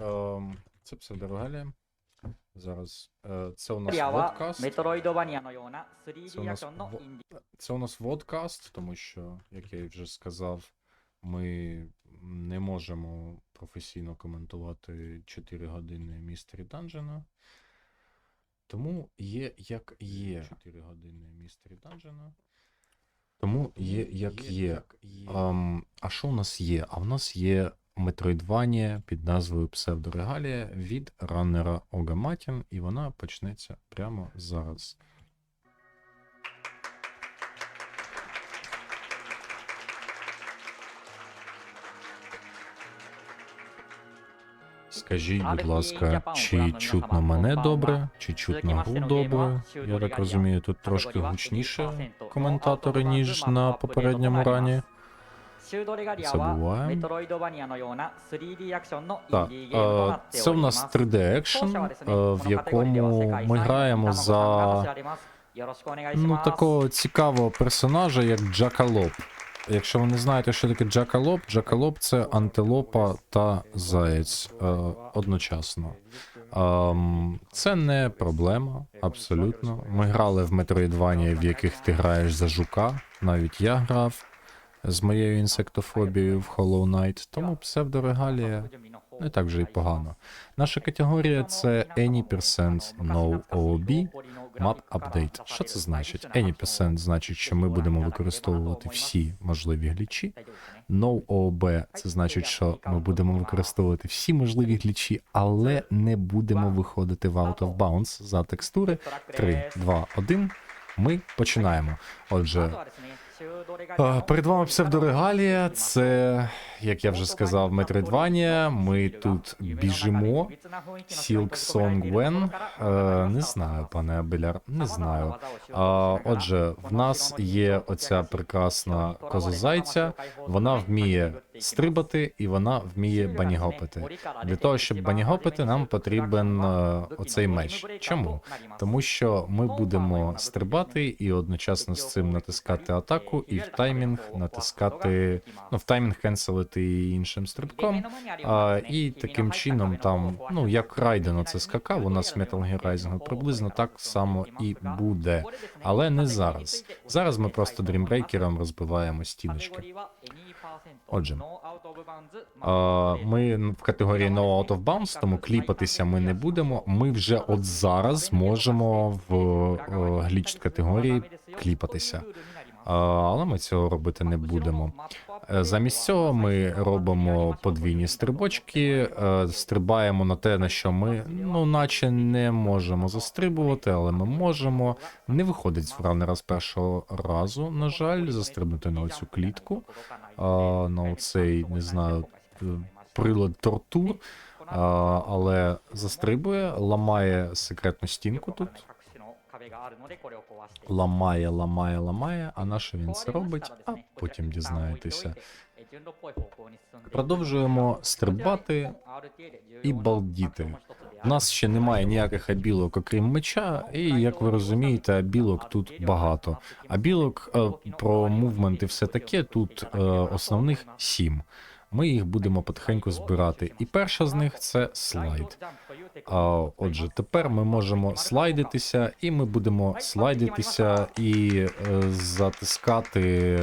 Ем, це псевдорогалія. Зараз. Е, це у нас водкаст. Це у нас, це у нас водкаст, тому що, як я вже сказав, ми не можемо професійно коментувати 4 години містері Данжена. Тому є, як є. 4 години містері Данжена. Тому є, як є. Ем, а що у нас є? А в нас є Метроїдванія під назвою Псевдорегалія від раннера Ога Матін, і вона почнеться прямо зараз. Скажіть, будь ласка, чи чутно мене добре, чи чутно гру добре? Я так розумію, тут трошки гучніше коментатори, ніж на попередньому рані забуваємо. Так, це в нас 3D екшн, в якому ми граємо за ну, такого цікавого персонажа, як Джакалоп. Якщо ви не знаєте, що таке джакалоп, джакалоп це антилопа та заєць е, одночасно. Е, це не проблема, абсолютно. Ми грали в Метроїдвані, в яких ти граєш за жука. Навіть я грав з моєю інсектофобією в Hollow Knight, тому псевдорегалія не так вже й погано. Наша категорія це Any% No OOB Map Update. Що це значить? Any% значить, що ми будемо використовувати всі можливі глічі. No OOB це значить, що ми будемо використовувати всі можливі глічі, але не будемо виходити в out of bounds за текстури. 3, 2, 1. Ми починаємо. Отже, Перед вами псевдорегалія, це, як я вже сказав, Метридванія. Ми тут біжимо. Сілк. Е, Не знаю, пане Абеляр, не знаю. Отже, в нас є оця прекрасна коза зайця. Вона вміє стрибати і вона вміє банігопити. Для того, щоб банігопити, нам потрібен е, оцей меч. Чому? Тому що ми будемо стрибати і одночасно з цим натискати атаку, і в таймінг натискати, ну в таймінг кенселити іншим стрибком. А, і таким чином, там, ну як Райден це скакав, у нас в Metal Gear Rising приблизно так само і буде. Але не зараз. Зараз ми просто дрімбрейкером розбиваємо стіночки. Отже, Ми в категорії No Out of Bounds, тому кліпатися ми не будемо. Ми вже от зараз можемо в е, гліч категорії кліпатися. Але ми цього робити не будемо. Е, Замість цього ми робимо подвійні стрибочки, е, стрибаємо на те, на що ми, ну, наче не можемо застрибувати, але ми можемо. Не виходить з ранера з першого разу, на жаль, застрибнути на оцю клітку, а, на оцей, не знаю, прилад тортур, але застрибує, ламає секретну стінку тут. Ламає, ламає, ламає, а на що він це робить, а потім дізнаєтеся. Продовжуємо стрибати і балдіти. У нас ще немає ніяких абілок, окрім меча, і як ви розумієте, абілок тут багато. Абілок е, про мувмент і все таке тут е, основних сім. Ми їх будемо потихеньку збирати. І перша з них це слайд. А, отже, тепер ми можемо слайдитися, і ми будемо слайдитися і е, затискати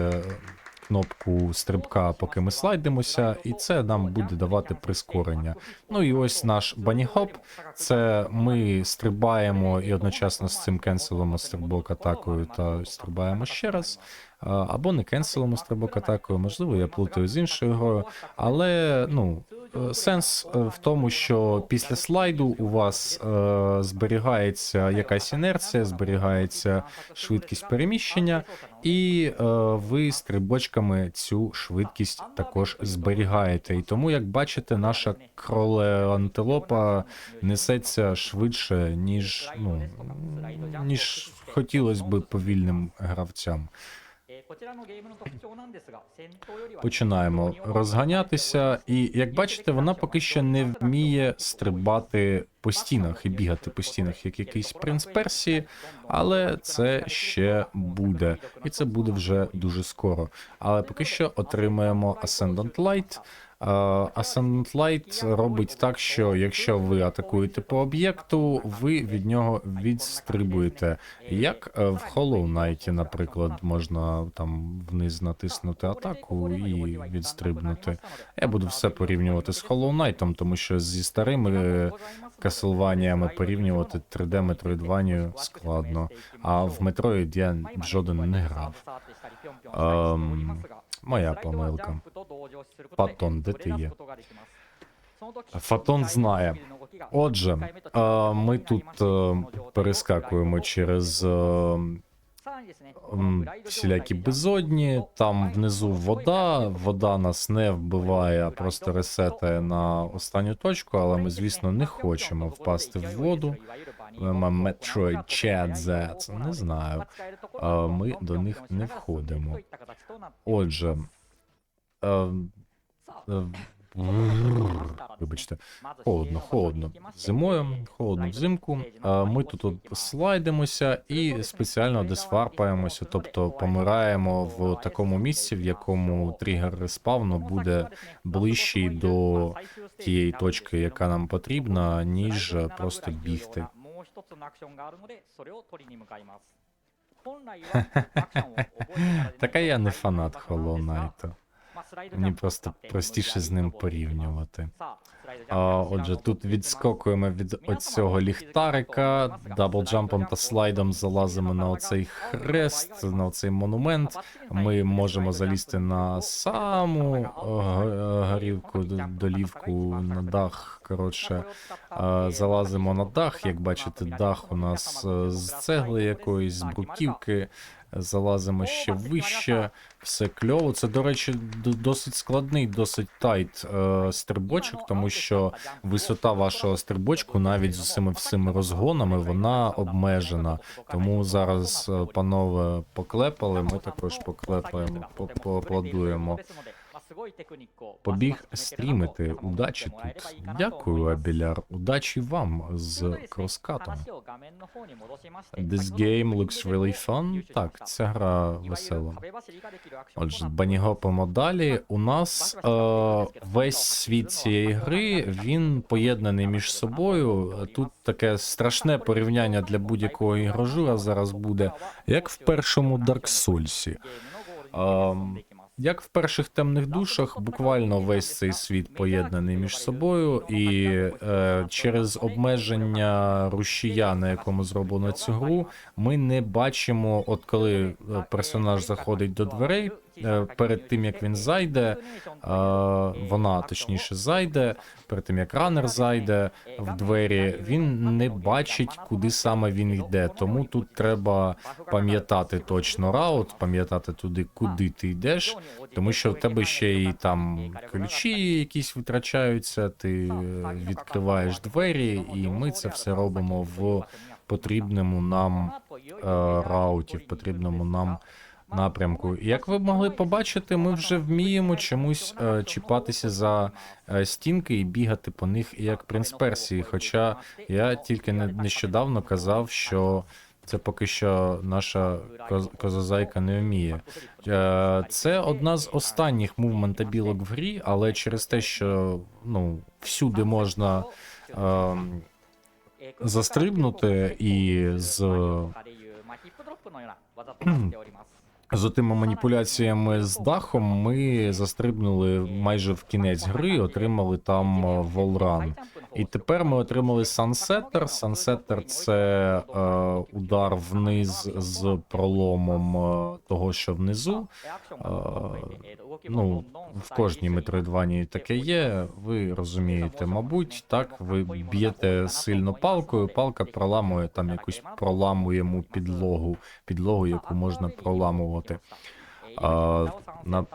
кнопку стрибка, поки ми слайдимося, і це нам буде давати прискорення. Ну і ось наш баніхоп. Це ми стрибаємо і одночасно з цим кенселимо стрибок атакою та стрибаємо ще раз. Або не кенселимо стрибок атакою, можливо, я плутаю з іншою грою, але ну. е, Сенс е, в тому, що після слайду у вас е, зберігається якась інерція, зберігається швидкість переміщення, і е, ви стрибочками цю швидкість також зберігаєте. І тому, як бачите, наша кроле антилопа несеться швидше, ніж ну ніж хотілося би повільним гравцям. Починаємо розганятися, і як бачите, вона поки що не вміє стрибати по стінах і бігати по стінах, як якийсь принц Персії, але це ще буде, і це буде вже дуже скоро. Але поки що отримаємо Ascendant Light. Ascendant Light робить так, що якщо ви атакуєте по об'єкту, ви від нього відстрибуєте. Як е, в Hollow Knight, наприклад, можна там вниз натиснути атаку і відстрибнути. Я буду все порівнювати з Hollow Knight, тому що зі старими Castlevania порівнювати 3D Metroidvania складно. А в Metroid я жоден не грав. Ем, моя помилка. Патон, де ти є? Фатон знає. Отже, ми тут е, перескакуємо через е, всілякі безодні, там внизу вода, вода нас не вбиває, а просто ресетає на останню точку, але ми, звісно, не хочемо впасти в воду. Metroid Chat Z, не знаю. Ми до них не входимо. Отже, е, е, Вибачте, холодно, холодно. Зимою, холодно взимку. Ми тут слайдимося і спеціально десфарпаємося, тобто помираємо в такому місці, в якому тригер респавну буде ближчий до тієї точки, яка нам потрібна, ніж просто бігти. Така я не фанат Hollow Knight. Мені просто простіше з ним порівнювати. А, отже, тут відскокуємо від оцього ліхтарика, даблджампом та слайдом залазимо на оцей хрест, на оцей монумент. Ми можемо залізти на саму е, горівку, долівку, на дах. Коротше, залазимо на дах. Як бачите, дах у нас е, з цегли якоїсь, з бруківки. Залазимо ще вище, все кльово. Це, до речі, досить складний, досить тайт е, стрибочок, тому що висота вашого стрибочку, навіть з усіми всіми розгонами, вона обмежена. Тому зараз, е, панове, поклепали, ми також поклепаємо, по- поаплодуємо. Побіг стрімити. Удачі тут. Дякую, Абіляр. Удачі вам з кроскатом. This game looks really fun. Так, ця гра весела. Отже, банігопимо далі. У нас е, весь світ цієї гри він поєднаний між собою. Тут таке страшне порівняння для будь-якого ігрожура зараз буде, як в першому Dark Souls. Ем, Як в перших темних душах, буквально весь цей світ поєднаний між собою, і е, через обмеження рушія, на якому зроблено цю гру, ми не бачимо, от коли е, персонаж заходить до дверей, перед тим як він зайде, е, вона точніше зайде, перед тим як ранер зайде в двері, він не бачить, куди саме він йде. Тому тут треба пам'ятати точно раут, пам'ятати туди, куди ти йдеш, тому що в тебе ще й там ключі якісь витрачаються, ти е, відкриваєш двері, і ми це все робимо в потрібному нам е, рауті, в потрібному нам напрямку. І Як ви могли побачити, ми вже вміємо чомусь е, чіпатися за е, стінки і бігати по них як принц Персії. Хоча я тільки не, нещодавно казав, що це поки що наша коз- козазайка не вміє. Е, Це одна з останніх мувментабілок в грі, але через те, що ну всюди можна ем, застрибнути і з з тими маніпуляціями з дахом ми застрибнули майже в кінець гри, отримали там е, волран. І тепер ми отримали сансеттер. Сансеттер це е, удар вниз з проломом е, того, що внизу. Ну, в кожній метроїдванії таке є. Ви розумієте, мабуть, так ви б'єте сильно палкою, палка проламує там якусь проламуємо підлогу, підлогу, яку можна проламувати. На...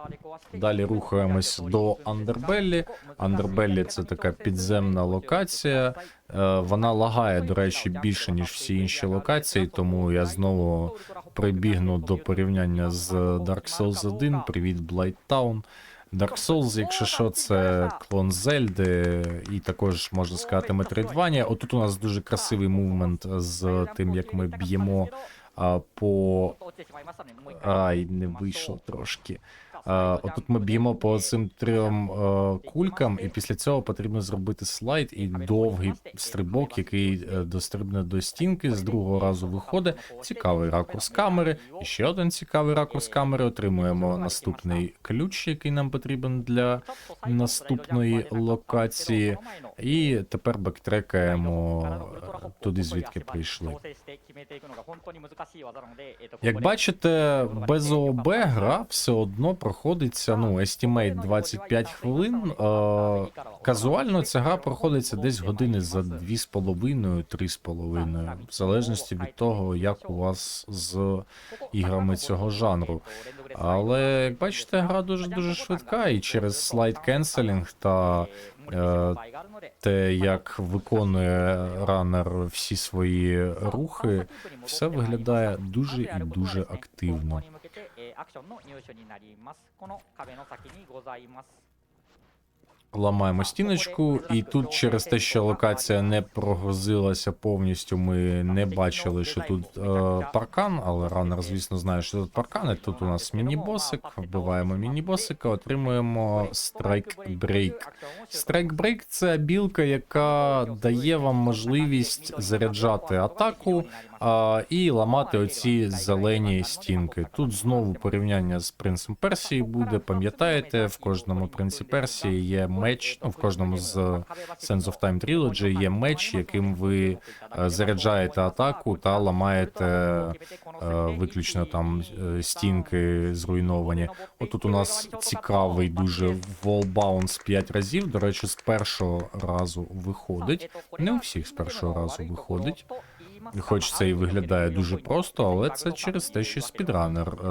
Далі рухаємось до Андербеллі. Андербеллі це така підземна локація. Е, Вона лагає, до речі, більше ніж всі інші локації, тому я знову прибігну до порівняння з Dark Souls 1. Привіт, Town. Dark Souls, якщо що, це клон Зельди, і також можна сказати Metroidvania. Отут у нас дуже красивий мувмент з тим, як ми б'ємо а, по. Ай, не вийшло трошки. Е, отут ми б'ємо по цим трьом е, кулькам, і після цього потрібно зробити слайд і довгий стрибок, який е, дострибне до стінки. З другого разу виходить. Цікавий ракурс камери. І ще один цікавий ракурс камери. Отримуємо наступний ключ, який нам потрібен для наступної локації. І тепер бектрекаємо туди, звідки прийшли. Як бачите, без ООБ гра все одно проходиться, ну, естімейт 25 хвилин. Е, казуально ця гра проходиться десь години за 2,5-3,5, в залежності від того, як у вас з іграми цього жанру. Але як бачите, гра дуже дуже швидка, і через слайд кенселінг та е, те, як виконує ранер всі свої рухи, все виглядає дуже і дуже активно. Ламаємо стіночку, і тут через те, що локація не прогрузилася повністю, ми не бачили, що тут е, паркан, але ранер, звісно, знає, що тут паркан. І тут у нас міні-босик. Вбиваємо міні-босика, отримуємо страйк брейк. Страйк брейк це білка, яка дає вам можливість заряджати атаку а, і ламати оці зелені стінки. Тут знову порівняння з принцем Персії буде. Пам'ятаєте, в кожному принці Персії є меч. Ну, в кожному з Sense of Time Trilogy є меч, яким ви е, заряджаєте атаку та ламаєте е, виключно там е, стінки зруйновані. Отут у нас цікавий дуже wall bounce 5 разів. До речі, з першого разу виходить. Не у всіх з першого разу виходить. Хоч це і виглядає дуже просто, але це через те, що спідранер е,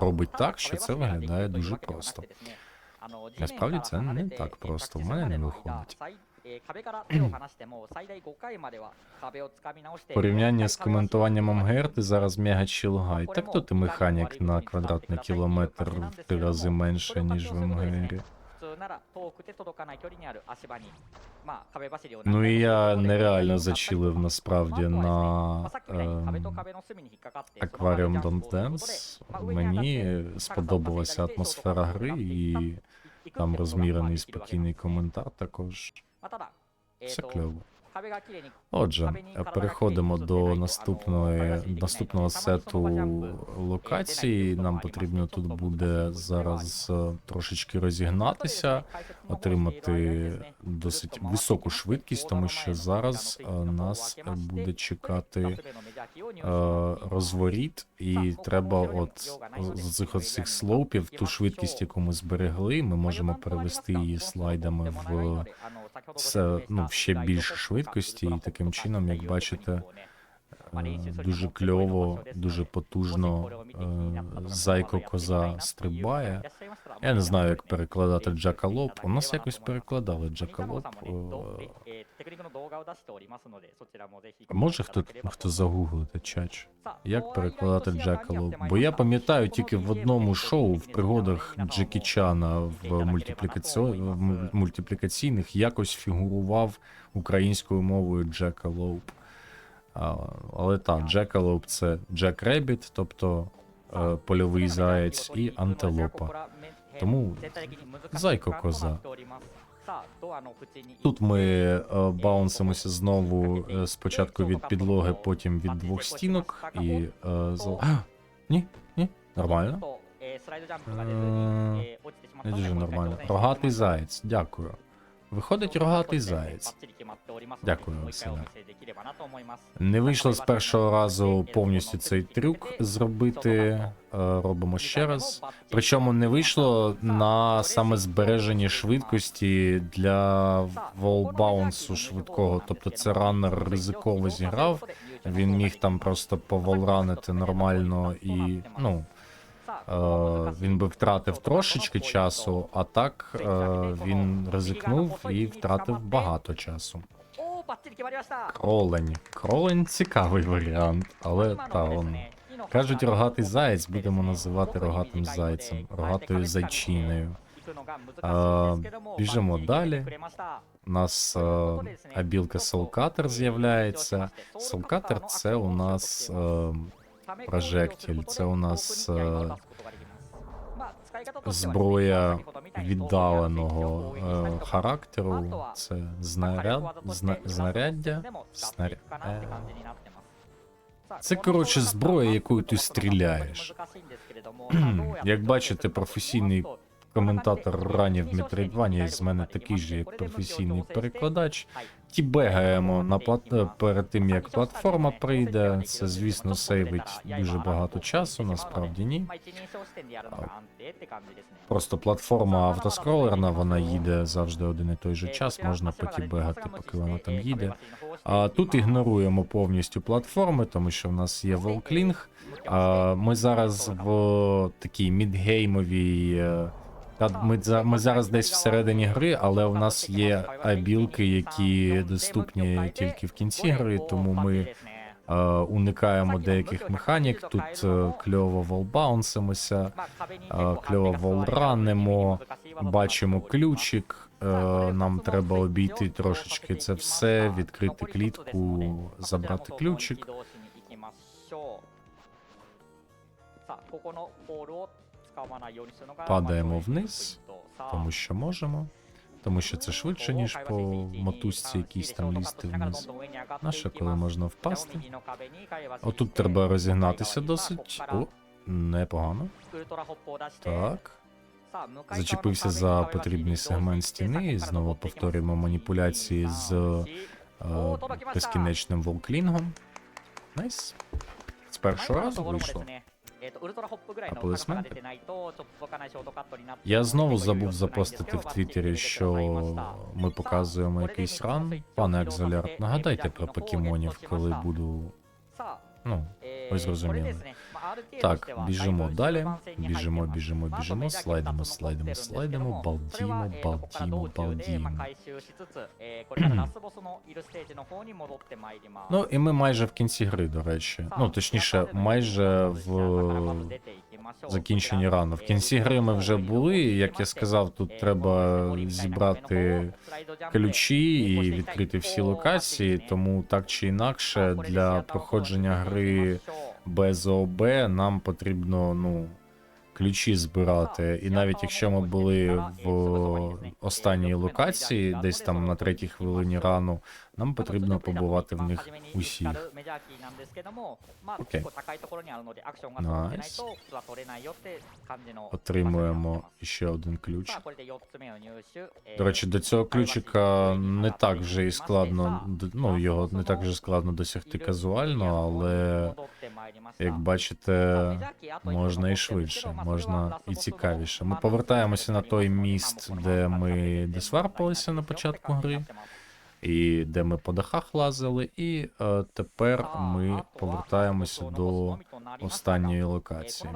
робить так, що це виглядає дуже просто. Насправді це не так просто, в мене не виходить. Порівняння з коментуванням МГР ти зараз мега чілгай. Так то ти механік на квадратний кілометр в три рази менше, ніж в МГРі. Ну і я нереально зачилив насправді на ем, акваріум Don't Dance. Мені сподобалася атмосфера гри і там розмірений спокійний коментар також. Все кльово. Отже, переходимо до наступної наступного сету локацій. Нам потрібно тут буде зараз е, трошечки розігнатися, отримати досить високу швидкість, тому що зараз е, нас буде чекати е, розворіт, і треба от з цих цих слоупів ту швидкість, яку ми зберегли, ми можемо перевести її слайдами в це ну ще більше швидкості, і таким чином, як бачите, дуже кльово, дуже потужно е, зайко коза стрибає. Я не знаю, як перекладати джакалоп. У нас якось перекладали джакалоп. е, Може хто хто загуглити чач? Як перекладати джакалоп? Бо я пам'ятаю тільки в одному шоу в пригодах Джекі Чана в мультиплікаціо... мультиплікаційних якось фігурував українською мовою Джекалоп. Але так, Джекалоп це Джек Ребіт, тобто е, польовий заєць і антилопа. Тому зайко коза. Тут ми е, баунсимося знову е, спочатку від підлоги, потім від двох стінок і е. А, Ні, ні, нормально. Е, дуже нормально. Рогатий заєць, дякую. Виходить рогатий заєць. Дякую, Василя. Не вийшло з першого разу повністю цей трюк зробити. е, Робимо ще раз. Причому не вийшло на саме збереженні швидкості для волбаунсу швидкого. Тобто це раннер ризиково зіграв. Він міг там просто поволранити нормально і ну. Е, він би втратив трошечки часу, а так е, він ризикнув і втратив багато часу. Кролень. Кролень цікавий варіант, але та он. Кажуть, рогатий заєць будемо називати рогатим зайцем, рогатою зайчиною. А, біжимо далі. У нас е, абілка Soulcutter з'являється. Soulcutter це у нас е, прожектіль, це у нас е, зброя віддаленого е, характеру. Це знаряд, зна, знаряддя. Снаря... е, Це, коротше, зброя, якою ти стріляєш. Як бачите, професійний коментатор ранів Metroidvania з мене такий же, як професійний перекладач. Ті бегаємо на плат... е, перед тим, як платформа прийде. Це, звісно, сейвить дуже багато часу, насправді ні. Просто платформа автоскролерна, вона їде завжди один і той же час, можна потім бегати, поки вона там їде. А тут ігноруємо повністю платформи, тому що в нас є волклінг. Ми зараз в такій мідгеймовій. Та Ми, за- ми зараз десь всередині гри, але у нас є абілки, які доступні тільки в кінці гри, тому ми е, уникаємо деяких механік. Тут е, кльово волбаунсимося, е, кльово волранимо, бачимо ключик. е, Нам треба обійти трошечки це все, відкрити клітку, забрати ключик. Падаємо вниз, Тому що можемо, тому що це швидше, ніж по мотузці якійсь там лізти вниз. Наше, коли можна впасти. Отут треба розігнатися досить. О, непогано. Так. Зачепився за потрібний сегмент стіни. І знову повторюємо маніпуляції з е, безкінечним волклінгом. Найс. З першого разу вийшло. Аплодисменти. Я знову забув запостити в Твіттері, що ми показуємо якийсь ран. Пане Екзоляр, нагадайте про покемонів, коли буду. Ну, ви зрозуміли. Так, біжимо далі. Біжимо, біжимо, біжимо, слайдимо, слайдимо, слайдимо, балдімо, балдімо, балдімо. Ну і ми майже в кінці гри, до речі. Ну, точніше, майже в закінченні рану. В кінці гри ми вже були. і, Як я сказав, тут треба зібрати ключі і відкрити всі локації, тому так чи інакше для проходження гри без ОБ нам потрібно ну ключі збирати. І навіть якщо ми були в останній локації, десь там на третій хвилині рану, нам потрібно побувати в них усіх. Окей. Найс. Отримуємо ще один ключ. До речі, до цього ключика не так вже і складно, ну його не так вже складно досягти казуально, але як бачите, можна і швидше, можна і цікавіше. Ми повертаємося на той міст, де ми десварпалися на початку гри, і де ми по дахах лазили, і е, тепер ми повертаємося до останньої локації.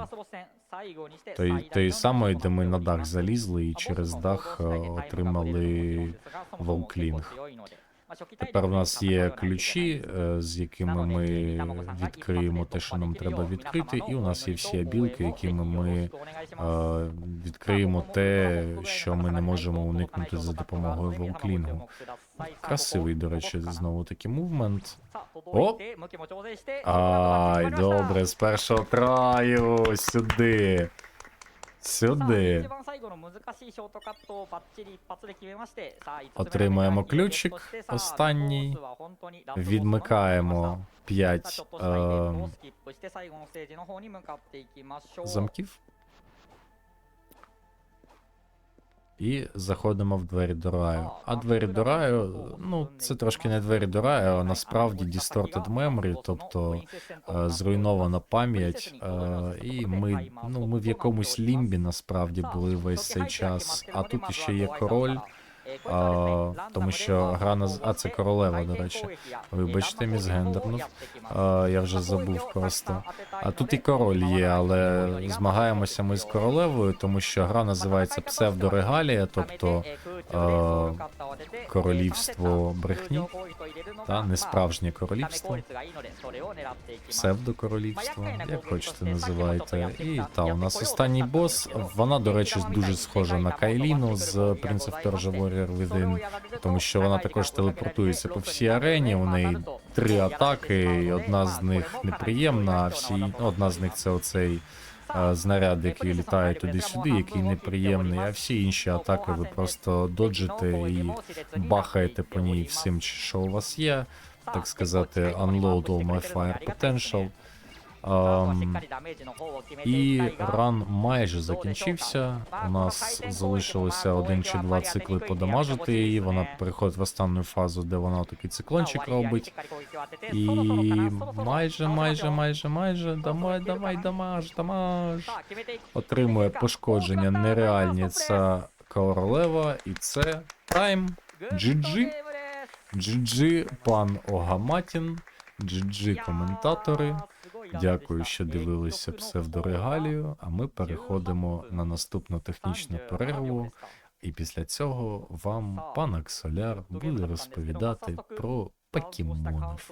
Тої, тої самої, де ми на дах залізли і через дах е, отримали волклінг. Тепер в нас є ключі, е, з якими ми відкриємо те, що нам треба відкрити, і у нас є всі абілки, якими ми е, відкриємо те, що ми не можемо уникнути за допомогою волклінгу. Красивий, до речі, знову таки мувмент. О! Ай, добре, з першого краю, сюди. Сюди. Отримаємо ключик останній. Відмикаємо 5 е, замків. І заходимо в двері до раю. А двері до раю, ну, це трошки не двері до раю, а насправді distorted memory, тобто е, зруйнована пам'ять. е, І ми, ну, ми в якомусь лімбі насправді були весь цей час. А тут ще є король. А, тому що гра наз... А, це королева, до речі. Вибачте, мізгендернув. А, я вже забув просто. А тут і король є, але змагаємося ми з королевою, тому що гра називається псевдорегалія, тобто е, королівство брехні, та не справжнє королівство, псевдокоролівство, як хочете називайте. І та у нас останній бос. Вона, до речі, дуже схожа на Кайліну з of Persia Warrior Within, тому що вона також телепортується по всій арені. У неї три атаки, і одна з них неприємна, а всі одна з них це оцей знаряд, який літає туди-сюди, який неприємний, а всі інші атаки ви просто доджите і бахаєте по ній всім, що у вас є, так сказати, unload all my fire potential. Ем, і ран майже закінчився. У нас залишилося один чи два цикли подамажити її. Вона переходить в останню фазу, де вона такий циклончик робить. І майже, майже, майже, майже, давай, давай, дамаж, дамаж. Отримує пошкодження нереальні ця королева, і це тайм. GG. GG, пан Огаматін, GG коментатори. Дякую, що дивилися псевдорегалію. А ми переходимо на наступну технічну перерву. І після цього вам пан Аксоляр буде розповідати про покемонів.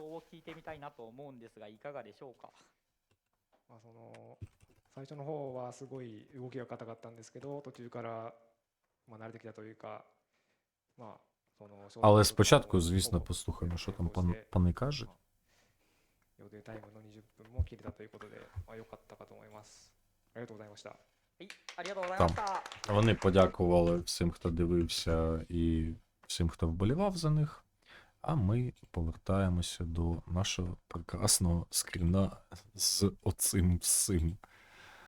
Але спочатку, звісно, послухаємо, що там пан пани кажуть. 予定タイムの20分も切れたということで、まあ、良かったかと思います。ありがとうございました。ありがとうございました。 Вони подякували всім, хто дивився, і всім, хто вболівав за них. А ми повертаємося до нашого прекрасного скріна з оцим всім.